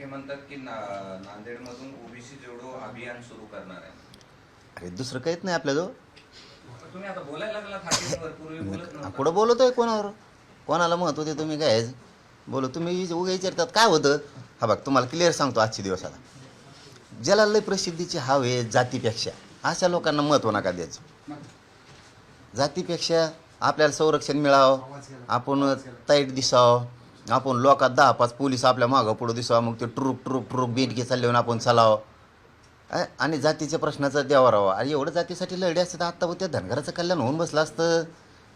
टक्के म्हणतात की ना- नांदेडमधून ओबीसी जोडो अभियान सुरू करणार आहे. अरे दुसरं काहीच नाही आपल्याजवळ. तुम्ही आता बोलायला लागला पूर्वी बोलत नव्हता. कुठं बोलतोय कोणावर? कोणाला महत्त्व देतो मी काय? बोलो तुम्ही उगा विचारतात काय होतं? हा बघ तुम्हाला क्लिअर सांगतो आजचे दिवस आता. ज्याला लय प्रसिद्धीची हाव आहे जातीपेक्षा. अशा लोकांना महत्त्व नका द्यायचं. जातीपेक्षा आपल्याला संरक्षण मिळावं. आपण ताईट दिसावं. आपण लोकात दहा पाच पोलीस आपल्या मागं पुढं दिसावा मग ते ट्रुप ट्रुप ट्रुप बेंडके चालले म्हणून आपण चालावं. अ, आणि जातीच्या प्रश्नाचा द्यावा राहावा आणि एवढं जातीसाठी लढे असते तर आत्ता त्या धनगराचं कल्याण होऊन बसलं असतं.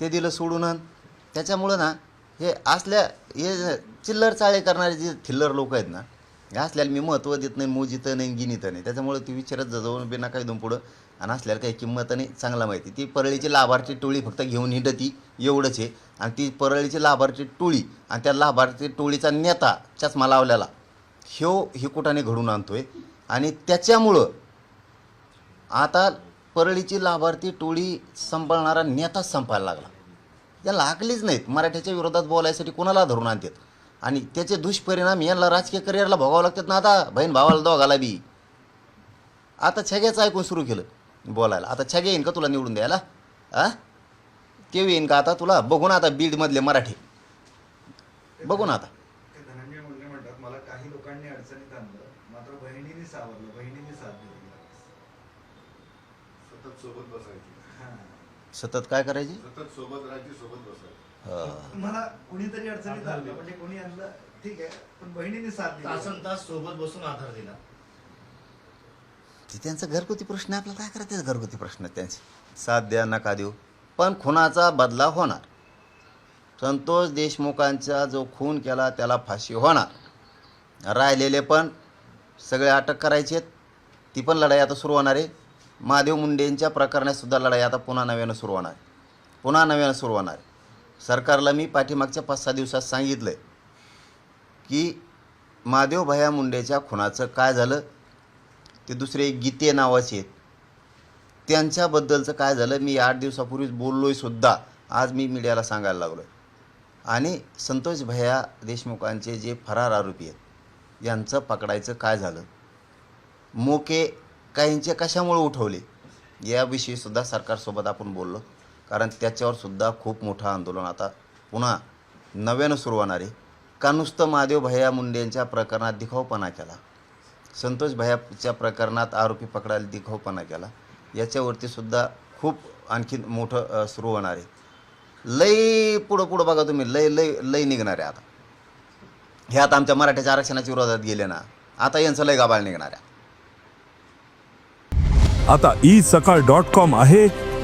ते दिलं सोडून. त्याच्यामुळं ना हे असल्या हे चिल्लर चाळे करणारे जे थिल्लर लोक आहेत ना असल्याला मी महत्त्व देत नाही मोजित नाही गिनीत नाही. त्याच्यामुळे ती विचारत जाऊन बिना काही दोन पुढं. आणि असल्याला काही किंमत नाही चांगला माहिती. ती परळीची लाभार्थी टोळी फक्त घेऊन हिंडती एवढंच आहे. आणि ती परळीची लाभार्थी टोळी आणि त्या लाभार्थी टोळीचा नेता चष्मा लावलेला ह्यो हे कुठाने घडून आणतोय? आणि त्याच्यामुळं आता परळीची लाभार्थी टोळी सांभाळणारा नेताच संपायला लागला. या लागलीच नाहीत. मराठ्याच्या विरोधात बोलायसाठी कोणाला धरून आणतात? आणि त्याचे दुष्परिणाम यांना राजकीय करिअरला भोगावं लागतात ना आता. बहीण भावाला दोघाला बी. आता छग्याचं ऐकून सुरू केलं बोलायला. आता छगे येईन का तुला निवडून द्यायला? आ? केव्हा येईन का आता तुला? बघू ना आता बीडमधले मराठी. बघू ना आता. ते धनंजय मुंडे म्हणतात मला काही लोकांनी अडचणीत आणलं मात्र बहिणीने सावरलं. बहिणीने साथ दिली. सतत सोबत बसायची. हा. सतत काय करायची? सतत सोबत राहायची सोबत बसायची. मला कुणीतरी अडचणीत आणलं म्हणजे कोणी आणलं ठीक आहे पण बहिणीने साथ दिली. तासन तास सोबत बसून आधार दिला. ते त्यांचा घरगुती प्रश्न आहे, आपल्याला काय करायचं घरगुती प्रश्न आहेत त्यांचे? साथ द्या नका देऊ. पण खुनाचा बदला होणार. संतोष देशमुखांचा जो खून केला त्याला फाशी होणार. राहिलेले पण सगळे अटक करायचे ती पण लढाई आता सुरू होणार आहे. महादेव मुंडेंच्या प्रकरणात सुद्धा लढाई आता पुन्हा नव्यानं सुरू होणार आहे. पुन्हा नव्यानं सुरू होणार आहे. सरकारला मी पाठीमागच्या पाच सहा दिवसात सांगितलं आहे की महादेव भया मुंडेच्या खुनाचं काय झालं? ते दुसरे गीते नावाचे आहेत. त्यांच्याबद्दलचं काय झालं? मी आठ दिवसापूर्वीच बोललोय सुद्धा. आज मी मीडियाला सांगायला लागलो आहे आणि संतोष भैया देशमुखांचे जे फरार आरोपी आहेत यांचं पकडायचं काय झालं? मोके काहींचे कशामुळे उठवले? याविषयीसुद्धा सरकारसोबत आपण बोललो. कारण त्याच्यावर सुद्धा खूप मोठं आंदोलन आता पुन्हा नव्यानं सुरू होणार आहे. का नुसतं महादेव भैया मुंडेंच्या प्रकरणात दिखावपणा केला? संतोष भैयाच्या प्रकरणात आरोपी पकडायला दिखावपणा केला? याच्यावरती सुद्धा खूप आणखीन मोठं सुरू होणार आहे. लई पुढं पुढं बघा तुम्ही. लय लय लय निघणार आहे आता. हे आता आमच्या मराठ्याच्या आरक्षणाच्या विरोधात गेले ना आता यांचं लय गाबाळ निघणार आहे. आता ई सकाळ डॉट कॉम आहे.